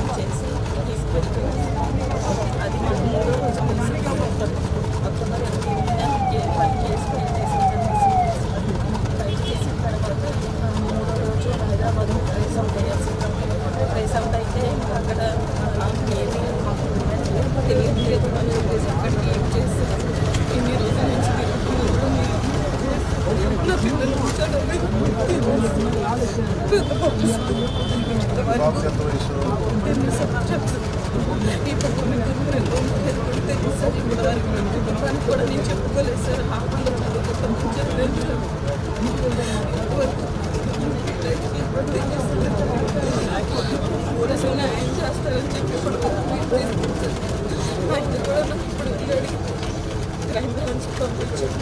Scam చేసి తీసుకెళ్ళిపోయింది అది మా మూడో రోజు తెలిసింది అక్టోబర్ ఎనిమిది పని కేసు ఫైల్ చేసిన తర్వాత ఆ, మూడో రోజు హైదరాబాద్ రైస్ అవుట్ అయ్యాల్సి రైస్ అవుట్ అయితే అక్కడ నాకు ఏమీ మాకు తెలియట్లేదు అని చెప్పేసి అక్కడికి ఏం చేసి ఇన్ని రోజుల నుంచి తిరుగుతూ నా పిల్లలు బాబుకి ఎంత ఈ పక్కన తెలుసు సార్ ఇప్పుడు కూడా నేను చెప్పుకోలేదు సార్ హాస్పిటల్లో చదువుకుంటాం తెలుసు ఏం చేస్తారని చెప్పి ఇప్పుడు ఆయన కూడా ఇప్పుడు క్రైమ్ బ్రాంచ్ పంపించారు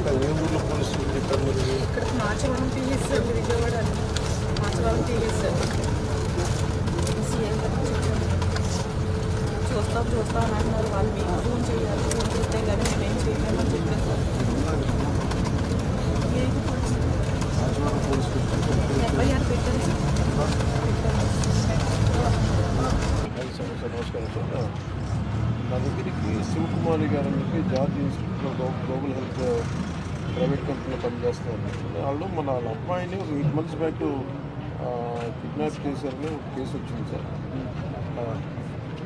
ఇక్కడ Machavaram TV sir Vijayawada Machavaram TV చూస్తాం చూస్తాం అని అన్నారు వాళ్ళు మీకు ఫోన్ చేయాలి ఫోన్ చేస్తే కానీ మేమేం చేయలేమని చెప్పాను సార్ ఏది పోలీసు? రాజవాడ పోలీసులు ఎఫ్ఐఆర్ పెట్టాను సార్ పెట్టాను. సార్ నమస్కారం సార్ నా దగ్గరికి శివకుమారి గారు అని చెప్పి George Institute of Global Health private కంపెనీలో పనిచేస్తున్నారు వాళ్ళు మన వాళ్ళ అమ్మాయిని ఒక ఎయిట్ మంత్స్ బ్యాక్ కిడ్నాప్ చేశారని ఒక కేసు వచ్చింది సార్ ఆ,